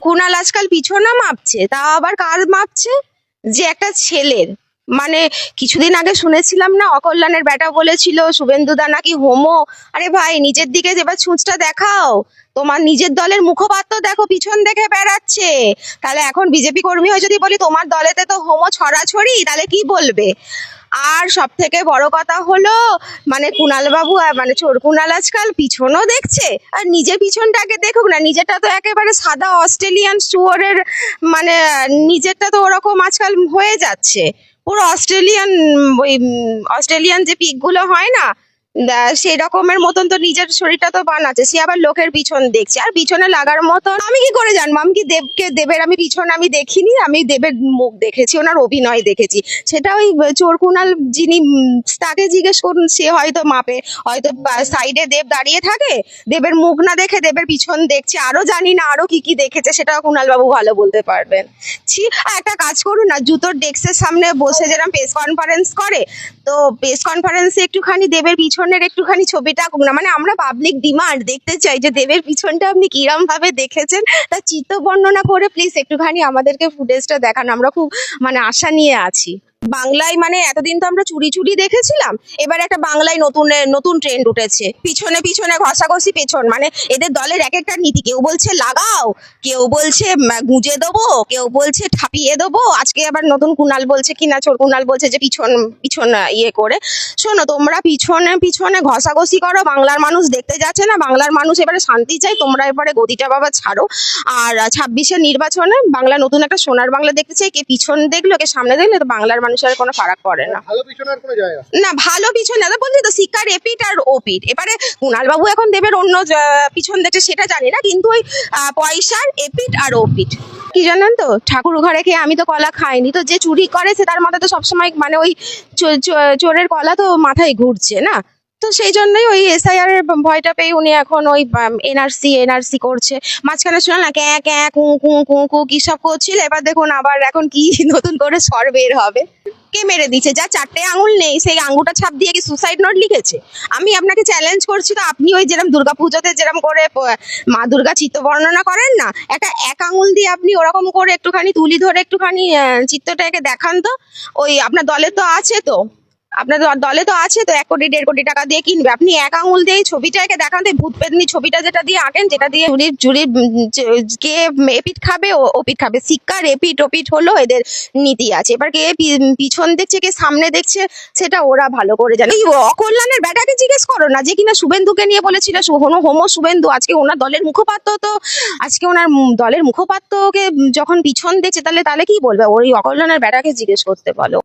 কুণাল আজকাল পিছনে মাপছে, তাও আবার কার মাপছে? যে একটা ছেলের। মানে কিছুদিন আগে শুনেছিলাম না, অকল্যাণের বেটা বলেছিল শুভেন্দুদা নাকি হোমো? আরে ভাই, নিজের দিকে এবার ছুঁচটা দেখাও। তোমার নিজের দলের মুখপাত্র দেখো, পিছন দেখে বেড়াচ্ছে। তাহলে এখন বিজেপি কর্মী হয়ে যদি বলি, তোমার দলেতে তো হোমো ছড়াছড়ি, তাহলে কি বলবে? আর সব থেকে বড় কথা হলো মানে কুণাল বাবু মানে চোর কুনাল আজকাল পিছনও দেখছে, আর নিজে পিছনটাকে দেখুক না, নিজেরটা তো একেবারে সাদা অস্ট্রেলিয়ান শুয়োরের মানে নিজেরটা তো ওরকম আজকাল হয়ে যাচ্ছে। পুরো অস্ট্রেলিয়ান, ওই অস্ট্রেলিয়ান যে পিকগুলো হয় না সেই রকমের মতন তো নিজের শরীরটা তো বানাচ্ছে, সে আবার লোকের পিছন দেখছে। আর পিছনে লাগার মতন আমি কি করে জানব? আমি কি দেবকে, দেবের আমি পিছন আমি দেখিনি, আমি দেবের মুখ দেখেছি, ওনার অভিনয় দেখেছি। সেটা ওই চোর কুণাল যিনি তাকে জিজ্ঞেস করুন, সে হয়তো মাপে, হয়তো সাইডে দেব দাঁড়িয়ে থাকে, দেবের মুখ না দেখে দেবের পিছন দেখছে, আরও জানি না আরও কি কি দেখেছে, সেটাও কুণাল বাবু ভালো বলতে পারবেন। ছি একটা কাজ করুন না, জুতোর ডেস্কের সামনে বসে যেরকম প্রেস কনফারেন্স করে, তো প্রেস কনফারেন্সে একটুখানি দেবের পিছনের একটুখানি ছবিটা না। মানে আমরা পাবলিক ডিমান্ড দেখতে চাই যে দেবের পিছনটা আপনি কিরম ভাবে দেখেছেন। তা চিত্ত বর্ণনা করে প্লিজ একটুখানি আমাদেরকে ফুটেজটা দেখান। আমরা খুব মানে আশা নিয়ে আছি। বাংলায় মানে এতদিন তো আমরা চুরি চুরি দেখেছিলাম, এবার একটা বাংলায় নতুন নতুন ট্রেন্ড উঠেছে। পিছনে পিছনে, ঘষাঘষি পেছন মানে এদের দলের এক একটা নীতি, কেউ বলছে লাগাও, কেউ বলছে গুঁজে দেবো, কেউ বলছে ঠাপিয়ে দেবো, আজকে আবার নতুন কুনাল বলছে কিনা চোর কুনাল বলছে যে পিছন পিছন ইয়ে করে। শোনো, তোমরা পিছনে পিছনে ঘষাঘষি করো, বাংলার মানুষ দেখতে যাচ্ছে না, বাংলার মানুষ এবারে শান্তি চাই, তোমরা এবারে গদিটা বাবা ছাড়ো। আর ছাব্বিশের নির্বাচনে বাংলা নতুন একটা সোনার বাংলা দেখতে চাই, কে পিছন দেখল, কে সামনে দেখল, তো বাংলার মানুষের কোনো ফারাক পড়ে না। ভালো পিছনের কোনো জায়গা না? ভালো পিছন না বলছি তো শিকার এপিট আর ওপিট। এবারে কুণাল বাবু এখন দেবের অন্য পিছন দেখছে সেটা জানি না কিন্তু ওই পয়সার এপিট আর ওপিট। কি জানেন তো ঠাকুর ঘরে খেয়ে আমি তো কলা খাইনি তো যে চুরি করে সে তার মাথায় তো সবসময় মানে ওই চোরের কলা তো মাথায় ঘুরছে না। তো সেই জন্যই ওই এসআইআর এর ভয়টা পেয়ে উনি এখন ওই এনআরসি এনআরসি করছে। মাঝখানে শুনলাম না ক্যাঁ ক্যাঁ কু কু কু কু কি সব করছিল এবার দেখুন আবার এখন কি নতুন করে স্বর বের হবে। কে মেরে দিচ্ছে? যা চারটে আঙুল নেই সেই আঙুলটা ছাপ দিয়ে কি সুসাইড নোট লিখেছে? আমি আপনাকে চ্যালেঞ্জ করছি তো আপনি ওই যেরকম দুর্গা পুজোতে যেরকম করে মা দুর্গা চিত্র বর্ণনা করেন না একটা এক আঙুল দিয়ে আপনি ওরকম করে একটুখানি তুলি ধরে একটুখানি আহ, চিত্রটাকে দেখান তো। ওই আপনার দলে তো আছে তো। আপনার দলে তো আছে, তো এক কোটি, দেড় কোটি টাকা দিয়ে কিনবে। আপনি এক আঙুল দিয়ে ছবিটাকে দেখান, তো ভূত পেতনি ছবিটা যেটা দিয়ে আঁকেন, যেটা দিয়ে চুরির চুরির কে এপিট খাবে, ও ওপিট খাবে। শিক্ষার এপিট ওপিট হলো এদের নীতি আছে। এবার কে পিছন দেখছে, কে সামনে দেখছে, সেটা ওরা ভালো করে জানে। এই অকল্যাণের ব্যাটাকে জিজ্ঞেস করো না, যে কিনা শুভেন্দুকে নিয়ে বলেছিল হোমো শুভেন্দু, আজকে ওনার দলের মুখপাত্র তো, আজকে ওনার দলের মুখপাত্রকে যখন পিছন দেখছে, তাহলে তাহলে কি বলবে? ওই অকল্যাণের ব্যাটাকে জিজ্ঞেস করতে বলো।